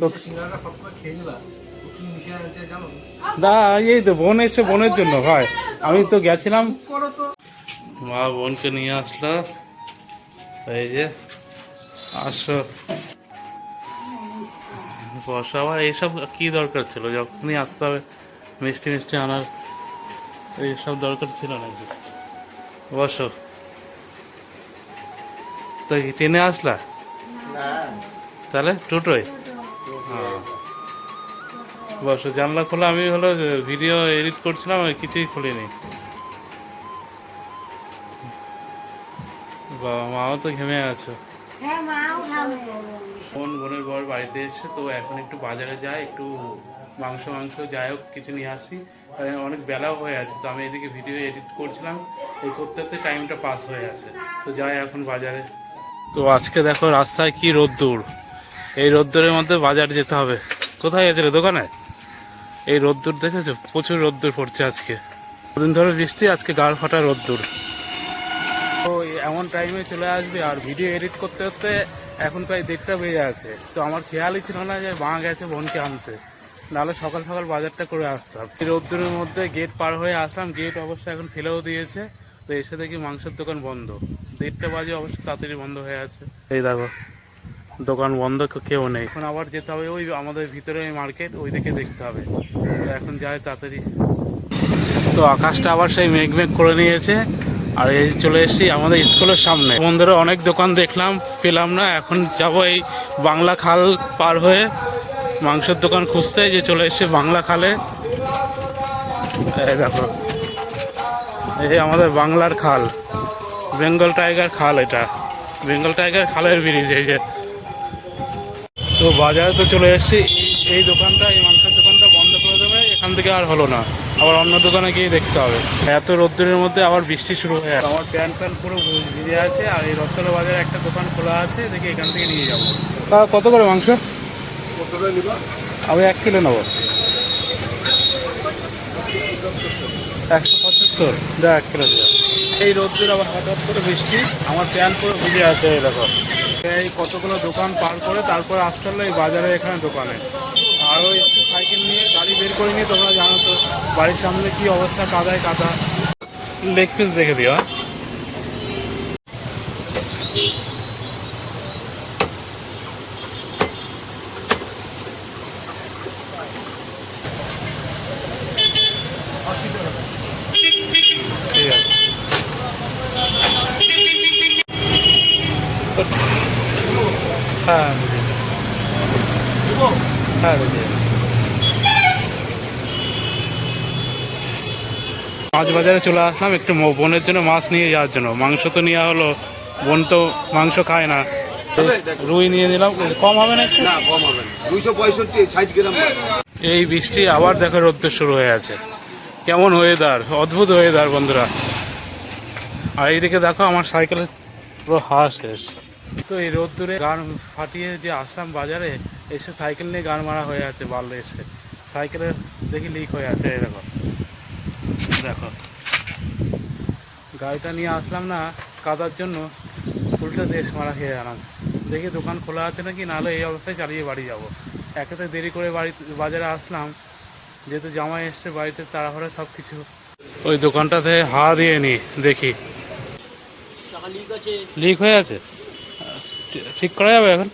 তো দা এই তো বোন এসে বোনের জন্য ভাই। আমি তো গেছিলাম। মা বোনকে নিয়ে আসলো। এই যে আসো। বসো। আবার এইসব কি দরকার ছিল? যখনই আসতে হবে মিষ্টি মিষ্টি আনার এইসব দরকার ছিল নাকি? বসো। তো ট্রেনে আসলা? তাহলে টোটোয়। বসো জানলা খোলা আমি হলো ভিডিও এডিট করছিলাম কিছুই খুলিনি। বাবা মাও তো ঘেমে আছো। হ্যাঁ খাবে বোনের বর বাড়িতে এসে তো এখন একটু বাজারে যাই একটু মাংস মাংস যাই হোক কিছু নিয়ে আসি। কারণ অনেক বেলাও হয়ে আছে তো আমি এদিকে ভিডিও এডিট করছিলাম। এই করতে করতে টাইমটা পাস হয়ে আছে। তো যাই এখন বাজারে। তো আজকে দেখো রাস্তায় কি রোদ্দুর। এই রোদ্দুরের মধ্যে বাজার যেতে হবে। কোথায় গেছিলে দোকানে? এই রোদ্দুর দেখেছ? প্রচুর রোদ্দুর পড়ছে আজকে। দুদিন ধরে বৃষ্টি, আজকে গাড় ফাটা রোদ্দুর। তো এমন টাইমে চলে আসবে আর ভিডিও এডিট করতে করতে এখন প্রায় দেড়টা বেজে আছে। তো আমার খেয়ালই ছিল না যে মা গেছে, বোনকে আনতে। নাহলে সকাল সকাল বাজারটা করে আসতাম। এই রোদ্দুরের মধ্যে গেট পার হয়ে আসলাম। গেট অবশ্য এখন ফেলেও দিয়েছে। তো এসে দেখি মাংসের দোকান বন্ধ। দেড়টা বাজে অবশ্য তাড়াতাড়ি বন্ধ হয়ে আছে। এই দেখো দোকান বন্ধ কেউ নেই। এখন আবার যেতে হবে ওই আমাদের ভিতরে মার্কেট ওই দিকে দেখতে হবে। তো এখন যাই তাড়াতাড়ি। তো আকাশটা আবার সেই মেঘ মেঘ করে নিয়েছে। আর এই চলে এসেছি আমাদের স্কুলের সামনে। বন্ধুরা অনেক দোকান দেখলাম পেলাম না। এখন যাব এই বাংলা খাল পার হয়ে মাংসের দোকান খুঁজতে। যে চলে এসেছে বাংলা খালে। এই দেখো। এই আমাদের বাংলার খাল। বেঙ্গল টাইগার খাল এটা। বেঙ্গল টাইগার খালের ব্রিজ এই যে। তো বাজারে তো চলে এসেছি। এই দোকানটা এই মাংসের দোকানটা বন্ধ করে দেবে এখান থেকে আর হলো না। আবার অন্য দোকানে গিয়ে দেখতে হবে। এত রোদ্দুরের মধ্যে আবার বৃষ্টি শুরু হয়ে আছে আমার প্যান্ট প্যান্ট পুরো ভিজে আছে আর এই রথতলা বাজারে একটা দোকান খোলা আছে দেখি এখান থেকে নিয়ে যাব। তা কত করে মাংস? আমি এক কিলো নেব। একশো পঁচাত্তর। দা এক কিলো এই রোদ্দুর আবার হঠাৎ করে বৃষ্টি আমার প্যান্ট পুরো ভিজে আছে দেখো। এই কতগুলো দোকান পার করে তারপরে আসতে হলো এই বাজারে এখানে দোকানে। আরও একটু সাইকেল নিয়ে গাড়ি বের করে নিয়ে তোমরা জানো তো বাড়ির সামনে কি অবস্থা, কাদায় কাদা। লেগ পিস দেখে দিও হ্যাঁ? ঠিক আছে হ্যাঁ হ্যাঁ মাছ বাজারে চলে আসলাম একটু বোনের জন্য মাছ নিয়ে যাওয়ার জন্য। মাংস তো নেওয়া হলো বোন তো মাংস খায় না। রুই নিয়ে নিলাম কম হবে না একটু? না কম হবে দুইশো পঁয়ষট্টি ষাট গ্রাম এই বৃষ্টি আবার দেখো রোদ্দুর শুরু হয়ে আছে। কেমন ওয়েদার অদ্ভুত ওয়েদার বন্ধুরা। আর এইদিকে দেখো আমার সাইকেলের পুরো হাওয়া শেষ। তো এই রোদ্দুরে গান ফাটিয়ে যে আসলাম বাজারে এসে সাইকেল নিয়ে গান মারা হয়ে আছে বাল্লে এসে। সাইকেলে দেখি লিক হয়ে আছে এই দেখো। দেখো। গাড়িটা নিয়ে আসলাম না কাদার জন্য উল্টো দেশ মারা খেয়ে গেলাম। দেখি দোকান খোলা আছে নাকি নাহলে এই অবস্থায় চালিয়ে বাড়ি যাব। একেতে দেরি করে বাড়ি বাজারে আসলাম। যেহেতু জামাই এসছে বাড়িতে তাড়াহুড়া সব কিছু ওই দোকানটাতে হাওয়া দিয়ে নি দেখি। লিক হয়ে আছে? ঠিক করা যাবে এখন?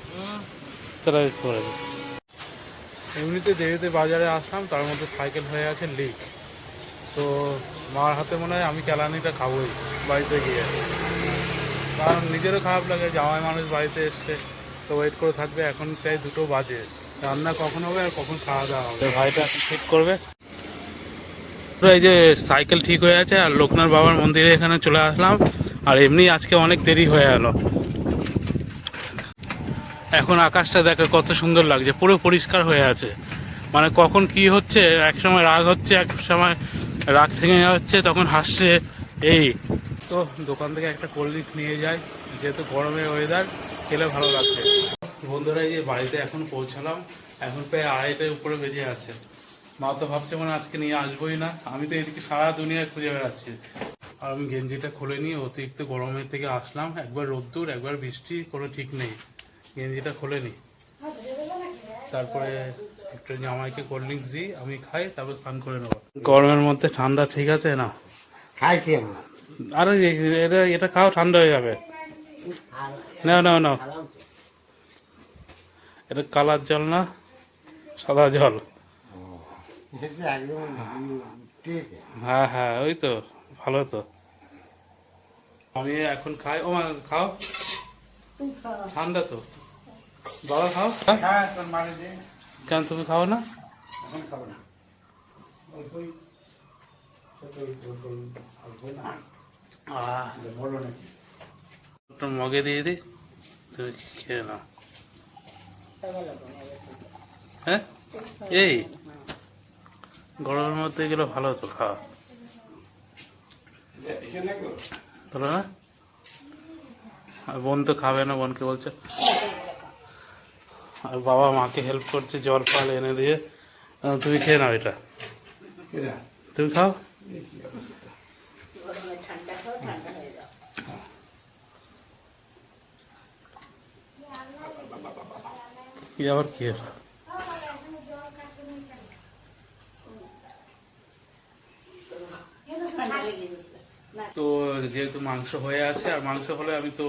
করে দেবো এমনিতে দেরিতে বাজারে আসলাম তার মধ্যে সাইকেল হয়ে আছে লিক তো মার হাতে মনে হয় আমি চালানিটা খাবোই বাড়িতে গিয়ে। কারণ নিজেরও খারাপ লাগে জামাই মানুষ বাড়িতে এসছে তো ওয়েট করে থাকবে এখন প্রায় দুটো বাজে। রান্না কখন হবে আর কখন খাওয়া দাওয়া হবে? ভাইটা ঠিক করবে? তো এই যে সাইকেল ঠিক হয়ে আছে আর লোকনাথ বাবার মন্দিরে এখানে চলে আসলাম। আর এমনি আজকে অনেক দেরি হয়ে গেল এখন আকাশটা দেখে কত সুন্দর লাগছে, পুরো পরিষ্কার হয়ে আছে। মানে কখন কি হচ্ছে, এক সময় রাগ হচ্ছে, এক সময় রাগ থেকে হচ্ছে তখন হাসছে, এই। তো দোকান থেকে একটা কোল্ড ড্রিঙ্কস নিয়ে যাই, যেহেতু গরমের ওয়েদার খেলে ভালো লাগছে বন্ধুরা, এই যে বাড়িতে এখন পৌঁছালাম, এখন প্রায় আড়াইটার উপরে বেজে আছে। মা তো ভাবছে মানে আজকে নিয়ে আসবোই না, আমি তো এদিকে সারা দুনিয়ায় খুঁজে বেড়াচ্ছি। আর আমি গেঞ্জিটা খুলে নিয়ে অতিরিক্ত গরমের থেকে আসলাম, একবার রোদ্দুর, একবার বৃষ্টি, কোনো ঠিক নেই। গেঞ্জিটা খুলে নি তারপরে একটু জামাইকে কোল্ড ড্রিঙ্কস দিই আমি খাই তারপর স্নান করে নেব। গরমের মধ্যে ঠান্ডা ঠিক আছে না? খাইছি আমরা আরে এটা এটা খাও ঠান্ডা হয়ে যাবে। নাও নাও নাও এটা কালার জল না সাদা জল। হ্যাঁ হ্যাঁ ওই তো ভালো তো। আমি এখন খাই। ও খাও। ঠান্ডা তো। বাবা খাও। হ্যাঁ তোর কেন তুমি খাও না? এখন খাব অল্পই। মগে দিয়ে দি তুমি খেয়ে নাও। হ্যাঁ? এই। গরমের মধ্যে এগুলো ভালো হতো খাওয়া। ভালো না। আর বোন তো খাবে না বোনকে বলছে। আর বাবা মাকে হেল্প করছে জল ফল এনে দিয়ে। তুমি খেয়ে নাও এটা। তুমি খাও। কি আবার কি হলো? তো যেহেতু মাংস হয়ে আছে আর মাংস হলে আমি তো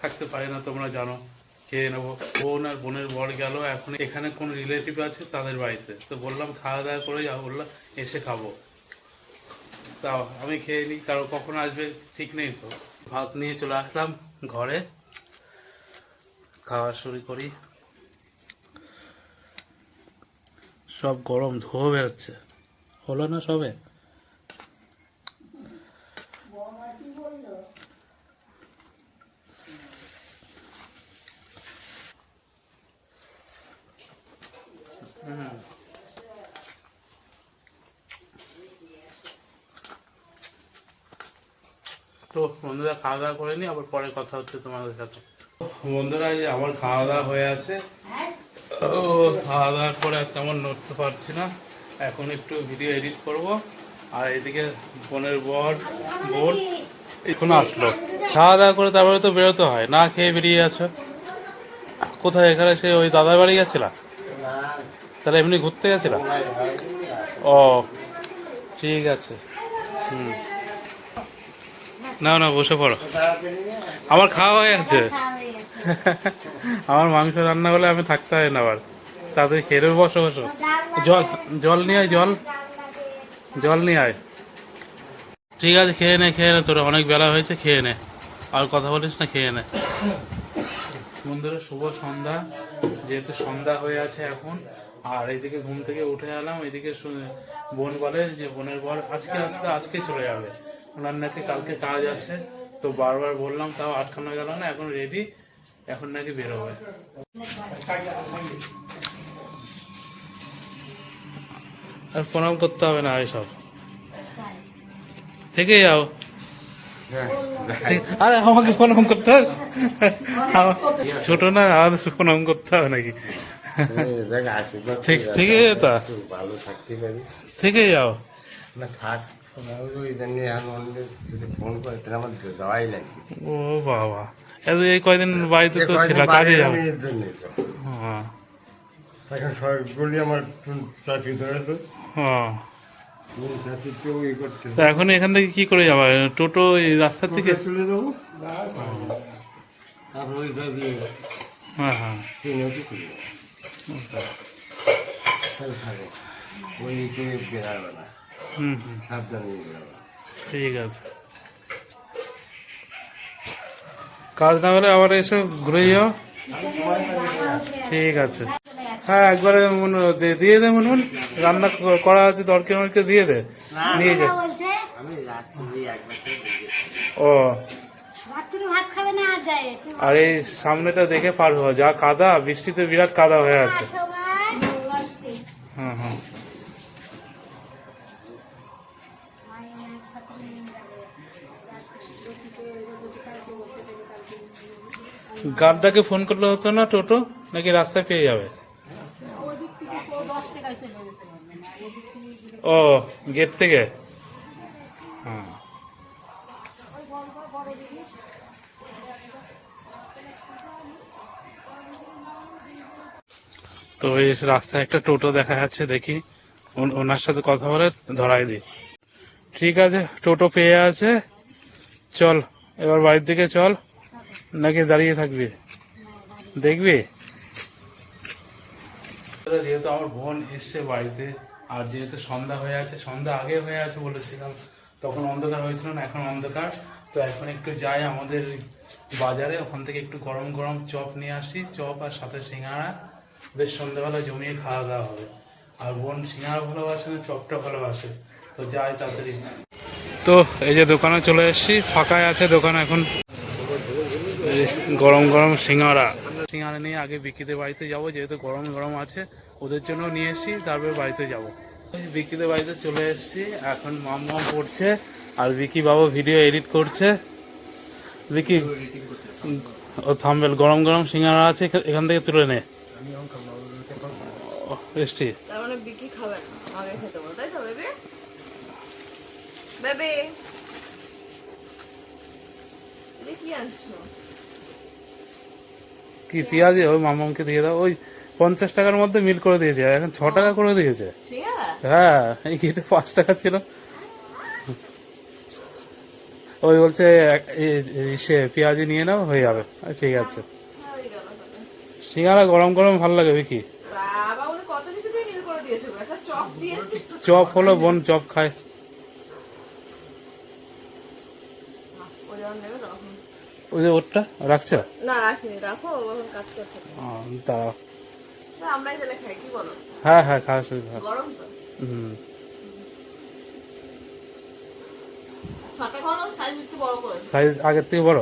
থাকতে পারি না তোমরা জানো। খেয়ে নেব। বোন আর বোনের বর গেল, এখন এখানে কোন রিলেটিভ আছে তাদের বাড়িতে। তো বললাম, খাওয়া দাওয়া করে যাব বললাম এসে খাব। তাও আমি খেয়ে নিই, কারও কখন আসবে ঠিক নেই তো। ভাত নিয়ে চলে আসলাম ঘরে। খাওয়া শুরু করি। সব গরম ধোয়া বেরোচ্ছে। হলো না সবে? তো বন্ধুরা, খাওয়া দাওয়া করে নি আবার পরে কথা হচ্ছে তোমাদের সাথে। বন্ধুরা, এই আমার খাওয়া দাওয়া হয়ে আছে। ও, খাওয়া দাওয়ার পরে আর তেমন নড়তে পারছি না। এখন একটু ভিডিও এডিট করব। আর এদিকে বোনের বর, বোন এখন আসলো। খাওয়া দাওয়া করে তারপরে তো বেরোতে হয়। না খেয়ে বেরিয়ে আছো। কোথায়? এখানে সে ওই দাদার বাড়ি গেছিলা? তাহলে এমনি ঘুরতে গেছিলাম ও, ঠিক আছে। হুম। না না বসে পড়ো। আমার খাওয়া হয়ে গেছে। আমার মাংস রান্না হলে আমি থাকতে হয় না আবার। তাড়াতাড়ি খেয়ে বসো বসো। জল জল নিয়ে আয়, জল। জল নিয়ে আয়। ঠিক আছে, খেয়ে নে খেয়ে নে তোরা। অনেক বেলা হয়েছে, খেয়ে নে। আর কথা বলিস না, খেয়ে নে। বন্ধুরা, শুভ সন্ধ্যা। যেহেতু সন্ধ্যা হয়ে আছে এখন আর এইদিকে ঘুম থেকে উঠে এলাম এদিকে বোন বলে যে বোনের বর আজকে আসলে আজকে চলে যাবে। ওনার নাকি কালকে কাজ আছে? তো বারবার বললাম তাও আটকানো গেল না এখন রেডি এখন নাকি বেরোবে। আর প্রণাম করতে হবে না এসব থেকে যাও। আরে আমাকে প্রণাম করতে হবে ছোট না আমাদের প্রণাম করতে হবে নাকি? থেকে যেতা? ভালো থাকতে পারি থেকে যাও। না থাক। ও বাবা। এই কয়দিন বাড়িতে তো ছিল কাজে যাও? হ্যাঁ। এখন সবগুলি আমার চাকরি ধরেছে হ্যাঁ। এখন এখান থেকে কি করে যাবা? টোটো এই রাস্তার থেকে? চলে যাব? হ্যাঁ হ্যাঁ। থাকো ওই বেড়াবে না হুম হুম সাবধানে বেড়াবে ঠিক আছে। কাজ না হলে আবার এসে ঘুরে যাও। ঠিক আছে। হ্যাঁ একবারে মনে দিয়ে দে মনে রান্না করা আছে দরকার দিয়ে দে। নিয়ে যা। বলছে। আর এই সামনেটা দেখে পার হওয়া যা কাদা বৃষ্টিতে বিরাট কাদা হয়ে আছে। হ্যাঁ হ্যাঁ গার্ডটাকে ফোন করলে হতো না টোটো? নাকি রাস্তায় পেয়ে যাবে? ও গেট থেকে? তো এই রাস্তায় একটা টোটো দেখা যাচ্ছে, দেখি। ওনার সাথে কথা বলে ধরাই দিই। ঠিক আছে, টোটো পেয়ে আছে। চল, এবার বাড়ির দিকে চল। নাকি দাঁড়িয়ে থাকবি? দেখবি? যেহেতু আমার বোন এসছে বাড়িতে, আর যেহেতু সন্ধ্যা হয়ে আছে, সন্ধ্যা আগে হয়ে আছে বলেছিলাম, তখন অন্ধকার হয়েছিল না, এখন অন্ধকার। তো এখন একটু যাই আমাদের বাজারে, ওখান থেকে একটু গরম গরম চপ নিয়ে আসি, চপ আর সাথে সিঙ্গাড়া বেশ সন্ধ্যাবেলা জমিয়ে খাওয়া দাওয়া হবে। আর বোন সিঙ্গাড়া ভালোবাসে না, চপটা ভালোবাসে? তো যাই তাড়াতাড়ি। তো এই যে দোকানে চলে এসেছি ফাঁকায় আছে দোকান এখন। গরম গরম সিঙ্গাড়া সিঙ্গাড়া নিয়ে আগে বিক্রিতে বাড়িতে যাব, যেহেতু গরম গরম আছে, ওদের জন্য নিয়ে এসেছি, তারপরে বাড়িতে যাব। বিক্রিতে বাড়িতে চলে এসেছি, এখন মাম মাম পড়ছে আর বিকি বাবু ভিডিও এডিট করছে। বিকি ও থাম্বেল, গরম গরম সিঙ্গাড়া আছে, এখান থেকে তুলে নে। তার মানে বিকি খাবে না আগে খেতে বলো তাই তো বেবি? বেবি! কি আনছো? কি পেঁয়াজি ওই মামাকে দিয়ে দাও। ওই পঞ্চাশ টাকার মধ্যে মিল করে দিয়েছে এখন ছ টাকা করে দিয়েছে। হ্যাঁ এই গেটে পাঁচ টাকা ছিল? ওই বলছে সে পেঁয়াজি নিয়ে নাও হয়ে যাবে। ঠিক আছে। সিঙ্গারা গরম গরম ভালো লাগে কি বাবা উনি কত কিছু দিয়ে মিল করে দিয়েছে গো। একটা চপ হলো বোন চপ খায়। ওই যে ওরটা রাখছো? না রাখিনি রাখো কাজ করছে। দাঁড়াও। তা আমরাই তাহলে খাই কি বলো? হ্যাঁ হ্যাঁ খাওয়া শুরু গরম তো। হুম। সাইজ একটু বড় করেছে। সাইজ আগের থেকে বড়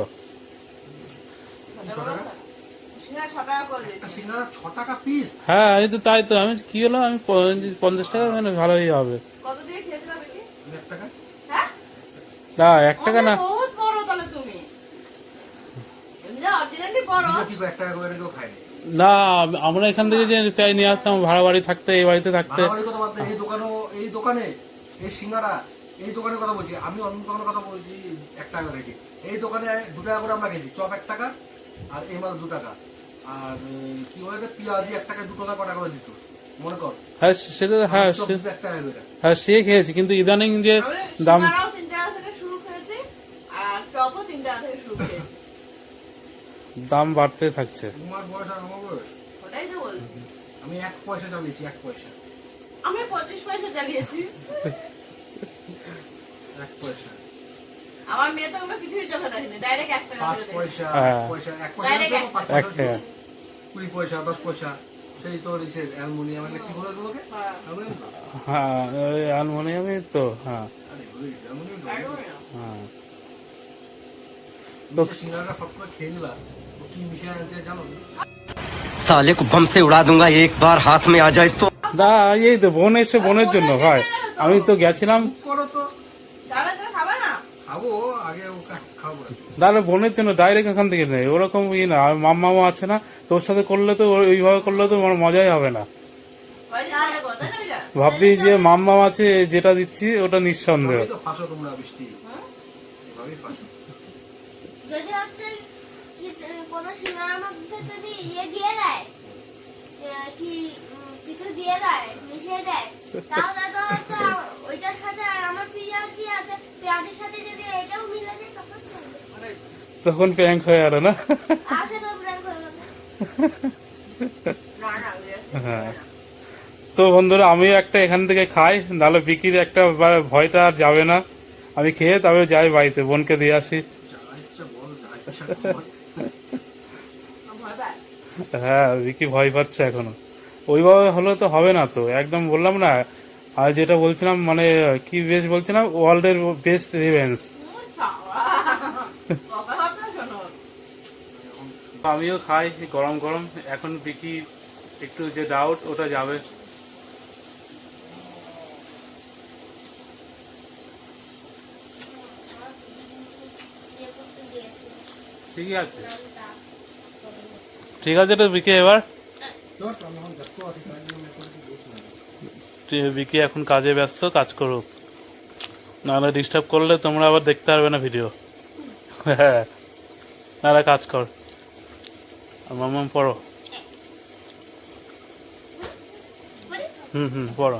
ছটা করো সিঙ্গারা ছ টাকা করে দিয়েছে সিঙ্গারা ছ টাকা পিস হ্যাঁ এই তো তাই তো। আমি কি হলো? আমি পঞ্চাশ টাকা মানে ভালোই হবে। হ্যাঁ? না এক টাকা না। না আমরা এখান থেকে যে পেঁয়াজ নিয়ে আসতাম ভাড়া বাড়ি থাকতে এই বাড়িতে থাকতে। এই দোকানও এই দোকানে এই সিঙ্গারা এই দোকানের কথা বলছি। আমি অন্য দোকানের কথা বলছি এক টাকা করে এই দোকানে দু টাকা করে আমরা কেজি চপ এক টাকা আর এই মাছ দু টাকা। আর কি বলে পেঁয়াজি এক টাকায় দু টাকা কটা করে দিত। মনে কর। হ্যাঁ সেটা হ্যাঁ টাকা হ্যাঁ সে খেয়েছি কিন্তু ইদানিং যে দাম টাকা টাকা দাম বাড়তে থাকছে। তোমার বয়স আর আমার বয়স? ওটাই তো বলছি। আমি এক পয়সা চালিয়েছি এক পয়সা। আমি পঁচিশ পয়সা চালিয়েছি। এক পয়সা। আমার মেয়ে তো ওগুলো কিছুই চোখে দেখেনি ডাইরেক্ট এক টাকা। পয়সা হ্যাঁ। এক পয়সা এক পয়সা এক টাকা দিতো, কুড়ি পয়সা দশ পয়সা সেই তোর ইসে অ্যালমোনিয়াম কি বলে এগুলোকে হ্যাঁ। অ্যালমোনিয়াম তো? হ্যাঁ ওই অ্যালমোনিয়ামই তো হ্যাঁ আরে ভুলে গেছি, অ্যালমোনিয়াম তো। অ্যালুমিনিয়াম। হ্যাঁ তুমি যে সিঙ্গারাটা ফট করে খেয়ে নিলা ও কি মিশে আছে জানো साले को बम से उड़ा दूंगा एक बार हाथ में आ जाए तो দা এই তো বোন এসে বোনের জন্য ভাই আমি তো গেছিলাম দাদা বোনের জন্য ডাইরেক্ট এখান থেকে নেই। ওরকম ইয়ে না আর মাম্মাও আছে না তোর সাথে করলে তো ওইভাবে করলে তো আমার মজাই হবে না। ওই যে মনে করো, তাই না এটা? ভাববি যে মাম্মা আছে যেটা দিচ্ছি ওটা নিঃসন্দেহ। এভাবেই তো ফাঁসো তোমরা বৃষ্টি। এভাবেই ফাঁসো। যদি হচ্ছে কি কোনো সিনেমার মধ্যে যদি ইয়ে দিয়ে দেয় আহ, কি উম, কিছু দিয়ে দেয় মিশিয়ে দেয় তাহলে তো ওইটার সাথে আমার পেঁয়াজি আছে পেঁয়াজের সাথে যদি এটাও মিলে যায় তখন চলবে। তখন প্যাঙ্ক হয়ে গেল না? হয়ে তো বন্ধুরা আমি একটা এখান থেকে খাই নাহলে বিকির একটা ভয়টা আর যাবে না। আমি খেয়ে তবে যাই বাড়িতে বোনকে দিয়ে আসি। হ্যাঁ বিকি ভয় পাচ্ছে এখনও। ওইভাবে হলে তো হবে না তো একদম বললাম না। আর যেটা বলছিলাম মানে কি বেস্ট বলছিলাম? ওয়ার্ল্ডের বেস্ট রিভেন্স উম, বাবা। কথা কথা শোনো। আমিও খাই গরম গরম। এখন বিকি একটু যে ডাউট ওটা যাবে। ঠিকই আছে। ঠিক আছে তো বিকে এবার? বিকে এখন কাজে ব্যস্ত, কাজ করুক। নাহলে ডিস্টার্ব করলে তোমরা আবার দেখতে পারবে না ভিডিও হ্যাঁ নাহলে কাজ কর। মামাম পড়ো হুম হুম বড়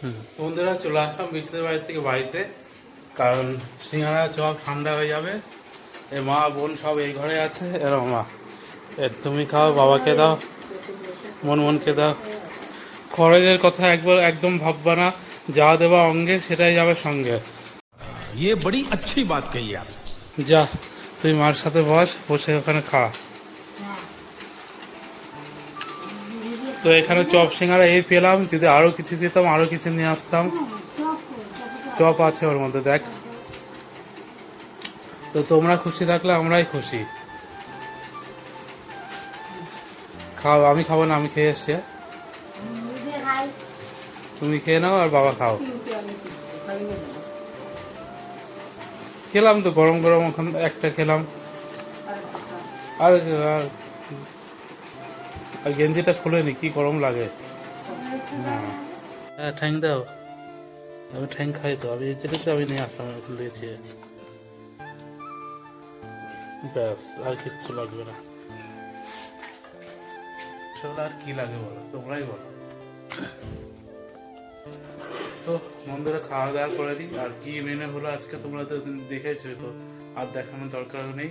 হুম বন্ধুরা চলে আসলাম বিদ্যুতের বাড়ি থেকে বাড়িতে কারণ সিঙ্গারা চপ ঠান্ডা হয়ে যাবে এ মা বোন সব এই ঘরে আছে এরম মা এ তুমি খাও বাবাকে দাও মন মনকে দাও খরচের কথা একবার একদম ভাববা না যা দেবা অঙ্গে সেটাই যাবে সঙ্গে ये बड़ी अच्छी बात कही आप যা তুই মার সাথে বস বসে ওখানে খা তো এখানে চপ সিঙ্গারা এই পেলাম, যদি আরও কিছু পেতাম আরও কিছু নিয়ে আসতাম। চপ আছে ওর মধ্যে, দেখ। তো তোমরা খুশি থাকলে আমরাই খুশি। খাও, আমি খাব না, আমি খেয়ে এসছি? তুমি খেয়ে নাও আর বাবা খাও। খেলাম তো গরম গরম ওখান একটা খেলাম। আর- আর গেঞ্জিটা খুলে নি কি গরম লাগে। হ্যাঁ ঠ্যাং দাও। আমি ঠ্যাং খাই তো আমি যেটা তো আমি নিয়ে আসলাম এখন দিয়েছি। ব্যাস আর কিচ্ছু লাগবে না। সেগুলো আর কি লাগে বলো? তোমরাই বলো। তো বন্ধুরা খাওয়া দাওয়া করে দিই। আর কি মেনে হলো আজকে তোমরা তো দেখেছ তো আর দেখানোর দরকার নেই।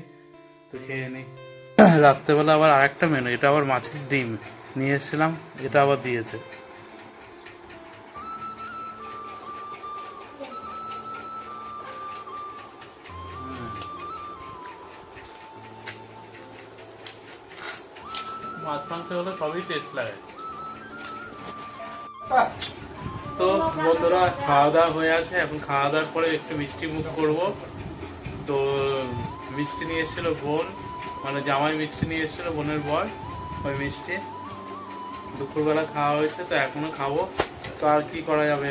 তো খেয়ে নিই রাত্রেবেলা আবার আরেকটা মেনু এটা আবার মাছের ডিম। নিয়ে এসেছিলাম এটা আবার দিয়েছে। মাছ মাংস হলে সবই টেস্ট লাগে। তো বন্ধুরা খাওয়া দাওয়া হয়ে আছে এখন খাওয়া দাওয়ার পরে একটু মিষ্টি মুখ করব। তো মিষ্টি নিয়ে এসেছিল বোন। মানে জামাই মিষ্টি নিয়ে এসেছিল বোনের বর ওই মিষ্টি। দুপুরবেলা খাওয়া হয়েছে তো এখনও খাব। তো আর কি করা যাবে?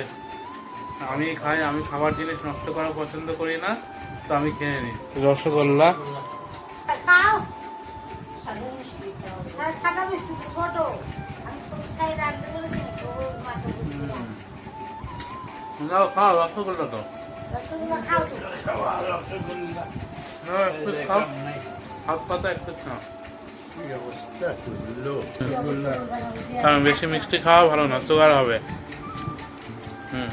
আমি খাই আমি খাবার জিনিস নষ্ট করা পছন্দ করি না তো আমি খেয়ে নিই। রসগোল্লা। খাও। আর সাদা মিষ্টি তো ছোট। আমি ছোট সাইজ রাখতে বলেছি ও মাথা যাও খাও রসগোল্লা তো রসগোল্লা খাও তো। হ্যাঁ একটু খাও। হাত পাতা একটু কারণ বেশি মিষ্টি খাওয়া ভালো না সুগার হবে। হুম।